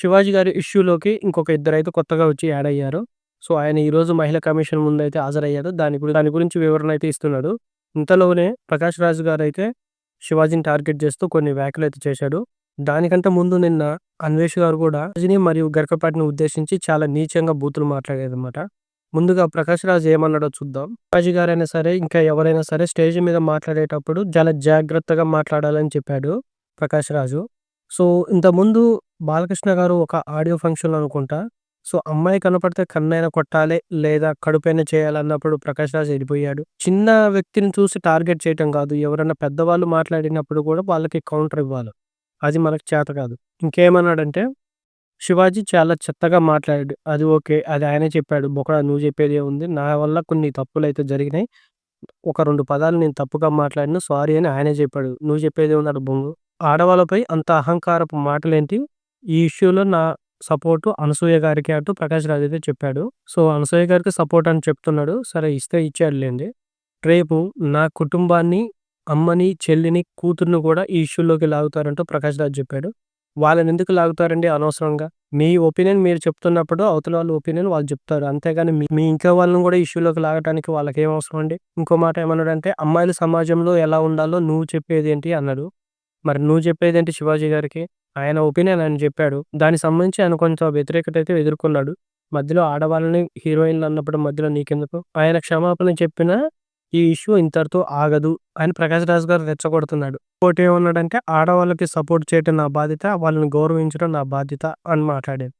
శివాజీ గారి ఇష్యూలోకి ఇంకొక ఇద్దరైతే కొత్తగా వచ్చి యాడ్ అయ్యారు. సో, ఆయన ఈరోజు మహిళా కమిషన్ ముందు అయితే హాజరయ్యారు. దాని గురించి దాని గురించి వివరణ అయితే ఇస్తున్నాడు. ఇంతలోనే ప్రకాష్ రాజ్ గారైతే శివాజీని టార్గెట్ చేస్తూ కొన్ని వ్యాఖ్యలైతే చేశాడు. దానికంటే ముందు నిన్న అన్వేష్ గారు కూడా రజని మరియు గర్కపాటిని ఉద్దేశించి చాలా నీచంగా బూతులు మాట్లాడేదన్నమాట ముందుగా ప్రకాష్ రాజ్ ఏమన్నాడో చూద్దాం. శివాజీ గారైనా సరే, ఇంకా ఎవరైనా సరే స్టేజ్ మీద మాట్లాడేటప్పుడు చాలా జాగ్రత్తగా మాట్లాడాలని చెప్పాడు ప్రకాష్ రాజు. సో, ఇంతకుముందు బాలకృష్ణ గారు ఒక ఆడియో ఫంక్షన్‌లో అనుకుంటా. సో, అమ్మాయి కనపడితే కన్నైనా కొట్టాలి లేదా కడుపైనా చేయాలన్నప్పుడు ప్రకాష్ రాజ్ ఎళ్ళిపోయాడు. చిన్న వ్యక్తిని చూసి టార్గెట్ చేయటం కాదు. ఎవరైనా పెద్దవాళ్ళు మాట్లాడినప్పుడు కూడా వాళ్ళకి కౌంటర్ ఇవ్వాలి. అది మనకు చేత కాదు. ఇంకేమన్నాడంటే శివాజీ చాలా చెత్తగా మాట్లాడాడు. అది ఓకే. అది ఆయనే చెప్పాడు. బొకడా నువ్వు చెప్పేదేముంది. నా వల్ల కొన్ని తప్పులైతే జరిగినాయి. ఒక 2 పదాలు నేను తప్పుగా మాట్లాడిన సారీ అని ఆయనే చెప్పాడు. నువ్వు చెప్పేదేముంది ఆడ బొంగు. ఆడవాళ్ళపై అంత అహంకారపు మాటలేంటి? ఈ ఇష్యూలో నా సపోర్టు అనసూయ గారికి అంటూ ప్రకాష్ రాజ్ అయితే చెప్పాడు. సో, అనసూయ గారికి సపోర్ట్ అని చెప్తున్నాడు. సరే ఇస్తే ఇచ్చాడులేండి రేపు నా కుటుంబాన్ని, అమ్మని, చెల్లిని, కూతుర్ని కూడా ఈ ఇష్యూలోకి లాగుతారంటూ ప్రకాష్ రాజ్ చెప్పాడు. వాళ్ళని ఎందుకు లాగుతారండి అనవసరంగా? మీ ఒపీనియన్ మీరు చెప్తున్నప్పుడు అవతల వాళ్ళ ఒపీనియన్ వాళ్ళు చెప్తారు. అంతేగాని మీ మీ వాళ్ళని కూడా ఇష్యూలోకి లాగటానికి వాళ్ళకేం అవసరం అండి? ఇంకో మాట ఏమన్నాడంటే అమ్మాయిలు సమాజంలో ఎలా ఉండాలో నువ్వు చెప్పేది ఏంటి అన్నాడు. మరి నువ్వు చెప్పేది ఏంటి శివాజీ గారికి? ఆయన ఒపీనియన్ ఆయన చెప్పాడు. దానికి సంబంధించి ఆయన కొంత వ్యతిరేకత అయితే ఎదుర్కొన్నాడు. మధ్యలో ఆడవాళ్ళని హీరోయిన్‌లు అన్నప్పుడు మధ్యలో నీకెందుకు? ఆయన క్షమాపణ చెప్పినా ఈ ఇష్యూ ఇంతటితో ఆగదు అని ప్రకాష్ రాజ్ గారు రెచ్చగొడుతున్నాడు. ఇంకోటేమన్నాడంటే ఆడవాళ్ళకి సపోర్ట్ చేయటం నా బాధ్యత. వాళ్ళని గౌరవించడం నా బాధ్యత అని మాట్లాడాడు.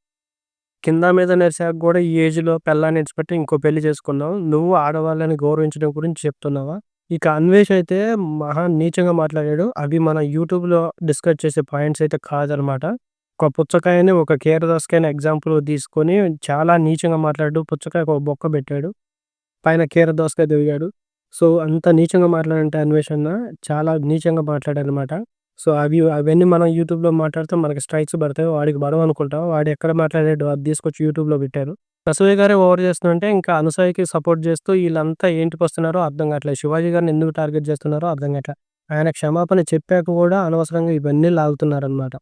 కింద మీద నడిచాక కూడా ఈ ఏజ్‌లో పెళ్ళాన్ని ఇచ్చిపెట్టి ఇంకో పెళ్ళి చేసుకున్నావు. నువ్వు ఆడవాళ్ళని గౌరవించడం గురించి చెప్తున్నావా? ఇక అన్వేష్ అయితే మహా నీచంగా మాట్లాడాడు. అవి మన యూట్యూబ్‌లో డిస్కస్ చేసే పాయింట్స్ అయితే కాదనమాట. ఒక పుచ్చకాయని ఒక కీరదోసకాయని ఎగ్జాంపుల్ తీసుకొని చాలా నీచంగా మాట్లాడు పుచ్చకాయ ఒక బొక్క పెట్టాడు. పైన కీరదోసకాయ దిగాడు. సో, అంత నీచంగా మాట్లాడంటే అన్వేషణ చాలా నీచంగా మాట్లాడాడనమాట. సో, అవి అవన్నీ మనం యూట్యూబ్‌లో మాట్లాడితే మనకి స్ట్రైక్స్ పడతాయి. వాడికి పడవనుకుంటా. వాడు ఎక్కడ మాట్లాడాడు అది తీసుకొచ్చి యూట్యూబ్‌లో పెట్టారు. అనసూయ గారే ఓవర్ చేస్తుందంటే ఇంకా అనసూయకి సపోర్ట్ చేస్తూ వీళ్ళంతా ఏంటికి వస్తున్నారో అర్థం కావట్లేదు. శివాజీ గారిని ఎందుకు టార్గెట్ చేస్తున్నారో అర్థం కావట్లేదు ఆయన క్షమాపణ చెప్పాక కూడా అనవసరంగా ఇవన్నీ లాగుతున్నారనమాట.